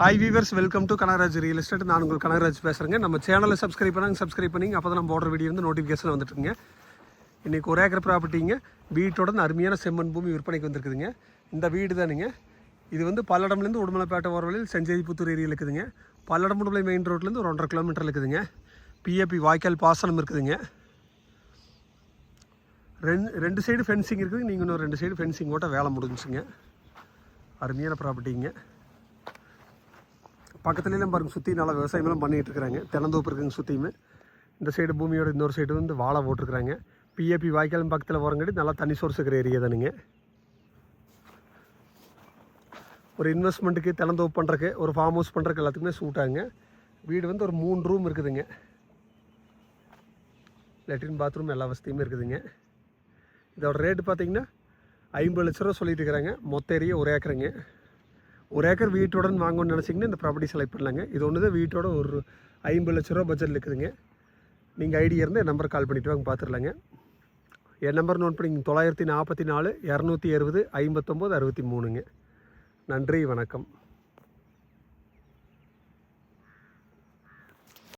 Hi viewers welcome to Kanagaraj real estate நான் உங்கள் கனகராஜ் பேசுகிறேங்க நம்ம சேனலை சப்ஸ்கிரைப் பண்ணாங்க சப்ஸ்கிரைப் பண்ணிங்க அப்போ தான் நம்ம போடுற வீடியோ வந்து நோட்டிஃபிகேஷன் வந்துட்டுருங்க இன்றைக்கி ஒரு ஏக்கர் ப்ராப்பர்ட்டிங்க வீட்டோட அருமையான செம்மண் பூமி விற்பனைக்கு வந்திருக்குதுங்க. இந்த வீடு தானுங்க. இது வந்து பல்லடம்லேருந்து உடுமலைப்பேட்டை ஓரவழியில் வழியில் செஞ்சேரிப்புத்தூர் ஏரியில் இருக்குதுங்க. பல்லடம் உடுமலை மெயின் ரோட்லேருந்து ஒரு ஒன்றரை கிலோமீட்டர் இருக்குதுங்க. பிஏபி வாய்க்கால் பாசனம் இருக்குதுங்க. ரெண்டு ரெண்டு சைடு ஃபென்சிங் இருக்குது. நீங்கள் இன்னும் ரெண்டு சைடு ஃபென்சிங் ஓட்ட வேலை முடிஞ்சுங்க அருமையான ப்ராப்பர்ட்டிங்க பக்கத்துலேயும் பாருங்கள் சுற்றி நல்லா விவசாயமெல்லாம் பண்ணிகிட்டு இருக்கிறாங்க தினந்தோப்பு இருக்குங்க சுற்றியுமே இந்த சைடு பூமியோட இன்னொரு சைடு வந்து வாழை போட்டிருக்கிறாங்க. பிஏபி வாய்க்காலும் பக்கத்தில் போகிறங்காட்டி நல்லா தண்ணி சோர்ஸ் இருக்கிற ஏரியா தானுங்க. ஒரு இன்வெஸ்ட்மெண்ட்டுக்கு தினந்தோப்பு பண்ணுறக்கு ஒரு ஃபார்ம் ஹவுஸ் பண்ணுறக்கு எல்லாத்துக்குமே சூட்டாங்க வீடு வந்து ஒரு மூணு ரூம் இருக்குதுங்க. லெட்ரின் பாத்ரூம் எல்லா வசதியுமே இருக்குதுங்க. இதோட ரேட்டு பார்த்தீங்கன்னா ஐம்பது லட்ச ரூபா சொல்லிட்டு இருக்கிறாங்க. மொத்த ஏரியா ஒரு ஏக்கருங்க ஒரு ஏக்கர் வீட்டுடன் வாங்கணும்னு நினச்சிங்கன்னா இந்த ப்ராப்பர்ட்டி செலக்ட் பண்ணலாங்க. இது ஒன்று தான் வீட்டோட ஒரு ஐம்பது லட்ச ரூபா பட்ஜெட் இருக்குதுங்க. நீங்கள் ஐடியா இருந்தால் என் நம்பர் கால் பண்ணிவிட்டு வாங்க பார்த்துடலாங்க என் நம்பர் நோட் பண்ணிங்க தொள்ளாயிரத்தி நாற்பத்தி நாலு இரநூத்தி அறுபது ஐம்பத்தொம்போது அறுபத்தி மூணுங்க. நன்றி வணக்கம்.